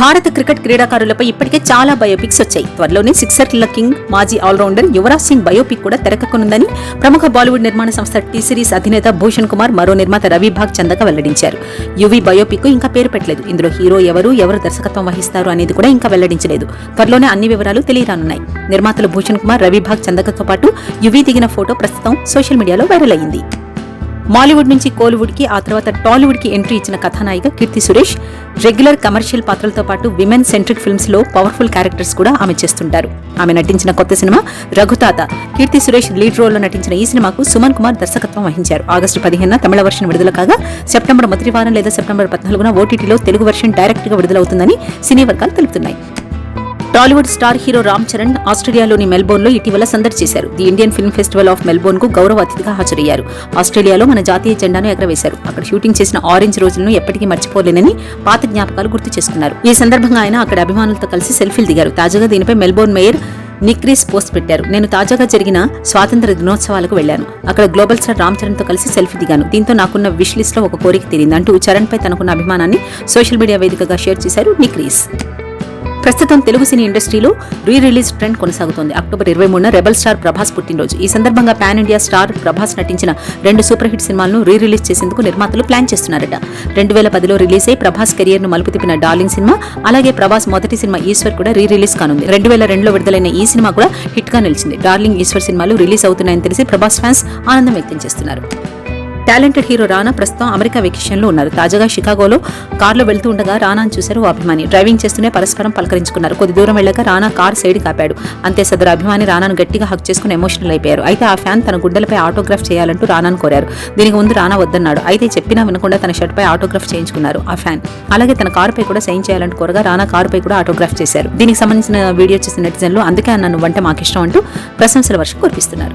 భారత క్రికెట్ క్రీడాకారులపై ఇప్పటికే చాలా బయోపిక్స్ వచ్చాయి. త్వరలోనే సిక్సర్ల కింగ్ మాజీ ఆల్రౌండర్ యువరాజ్ సింగ్ బయోపిక్ కూడా తెరకెక్కనుందని ప్రముఖ బాలీవుడ్ నిర్మాణ సంస్థ టీ సిరీస్ అధినేత భూషణ్ కుమార్ మరో నిర్మాత రవి భాగ్ చందక వెల్లడించారు. యువి బయోపిక్ ఇంకా పేరు పెట్టలేదు. ఇందులో హీరో ఎవరు ఎవరు దర్శకత్వం వహిస్తారు అనేది కూడా ఇంకా వెల్లడించలేదు. త్వరలోనే అన్ని వివరాలు తెలియరానున్నాయి. నిర్మాతలు భూషణ్ కుమార్ రవి భాగ్ చందకతో పాటు యువి దిగిన ఫోటో ప్రస్తుతం సోషల్ మీడియాలో వైరల్ అయింది. మాలీవుడ్ నుంచి కోలీవుడ్కి ఆ తర్వాత టాలీవుడ్కి ఎంట్రీ ఇచ్చిన కథానాయిక కీర్తి సురేష్ రెగ్యులర్ కమర్షియల్ పాత్రలతో పాటు విమెన్ సెంట్రిక్ ఫిల్మ్స్లో పవర్ఫుల్ క్యారెక్టర్స్ కూడా ఆమె చేస్తుంటారు. ఆమె నటించిన కొత్త సినిమా రఘుతాత. కీర్తి సురేష్ లీడ్ రోల్లో నటించిన ఈ సినిమాకు సుమన్ కుమార్ దర్శకత్వం వహించారు. ఆగస్టు పదిహేను తమిళ వర్షన్ విడుదల కాగా సెప్టెంబర్ మొదటి వారం లేదా సెప్టెంబర్ పద్నాలుగున ఓటీటీలో తెలుగు వర్షన్ డైరెక్ట్గా విడుదలవుతుందని సినీ వర్గాలు తెలుపుతున్నాయి. టాలీవుడ్ స్టార్ హీరో రామ్ చరణ్ ఆస్ట్రేలియాలోని మెల్బోర్న్లో ఇటీవల సందడి చేశారు. The Indian film festival of మెల్బోర్న్కు గౌరవ అతిథిగా హాజరయ్యారు. ఆస్ట్రేలియాలో మన జాతీయ జెండాను ఎగరవేశారు. అక్కడ షూటింగ్ చేసిన ఆరెంజ్ రోజులను ఎప్పటికీ మర్చిపోలేనని పాత జ్ఞాపకాలు గుర్తు చేసుకున్నారు. ఈ సందర్భంగా ఆయన అక్కడ అభిమానులతో కలిసి సెల్ఫీలు దిగారు. తాజాగా దీనిపై మెల్బోర్న్ మేయర్ నిక్రీస్ పోస్ట్ పెట్టారు. నేను తాజాగా జరిగిన స్వాతంత్ర దినోత్సవాలకు వెళ్ళాను అక్కడ గ్లోబల్ స్టార్ రామ్ చరణ్తో కలిసి సెల్ఫీ దిగాను. దీంతో నాకున్న విష్ లిస్ట్లో ఒక కోరిక తీరింది అంటూ చరణ్ పై తనకున్న అభిమానాన్ని సోషల్ మీడియా వేదికగా షేర్ చేశారు నిక్రీస్ ప్రస్తుతం తెలుగు సినీ ఇండస్ట్రీలో రీ రిలీజ్ ట్రెండ్ కొనసాగుతోంది. అక్టోబర్ ఇరవై మూడున రెబల్ స్టార్ ప్రభాస్ పుట్టినరోజు. ఈ సందర్భంగా పాన్ ఇండియా స్టార్ ప్రభాస్ నటించిన రెండు సూపర్ హిట్ సినిమాలను రీ రిలీజ్ చేసేందుకు నిర్మాతలు ప్లాన్ చేస్తున్నారట. రెండు వేల పదిలో రిలీజ్ అయి ప్రభాస్ కెరియర్ను మలుపు తిప్పిన డార్లింగ్ సినిమా అలాగే ప్రభాస్ మొదటి సినిమా ఈశ్వర్ కూడా రీ రిలీజ్ కానుంది. రెండు వేల రెండులో విడుదలైన ఈ సినిమా కూడా హిట్గా నిలిచింది. డార్లింగ్ ఈశ్వర్ సినిమాలు రిలీజ్ అవుతున్నాయని తెలిసి ప్రభాస్ ఫ్యాన్స్ ఆనందం వ్యక్తం చేస్తున్నారు. టాలెంటెడ్ హీరో రానా ప్రస్తుతం అమెరికా వెకేషన్లో ఉన్నారు. తాజాగా షికాగోలో కారులో వెళ్తూ ఉండగా రానాను చూశారు ఓ అభిమాని. డ్రైవింగ్ చేస్తూనే పరస్పరం పలకరించుకున్నారు. కొద్ది దూరం వెళ్ళాక రానా కార్ సైడ్ కాపాడు. అంతే సదరు అభిమాని రానాను గట్టిగా హక్ చేసుకుని ఎమోషనల్ అయిపోయారు. అయితే ఆ ఫ్యాన్ తన గుడ్డలపై ఆటోగ్రాఫ్ చేయాలంటూ రానాను కోరారు. దీనికి ముందు రానా వద్దన్నాడు. అయితే చెప్పినా వినకుండా తన షర్ట్ పై ఆటోగ్రాఫ్ చేయించుకున్నారు ఆ ఫ్యాన్. అలాగే తన కారుపై కూడా సైన్ చేయాలంటూ కోరగా రానా కారుపై కూడా ఆటోగ్రాఫ్ చేశారు. దీనికి సంబంధించిన వీడియో చూసిన నెటిజన్లు అందుకే నన్ను వంట మాకిష్టం అంటూ ప్రశంసల వర్షం కురిపిస్తున్నారు.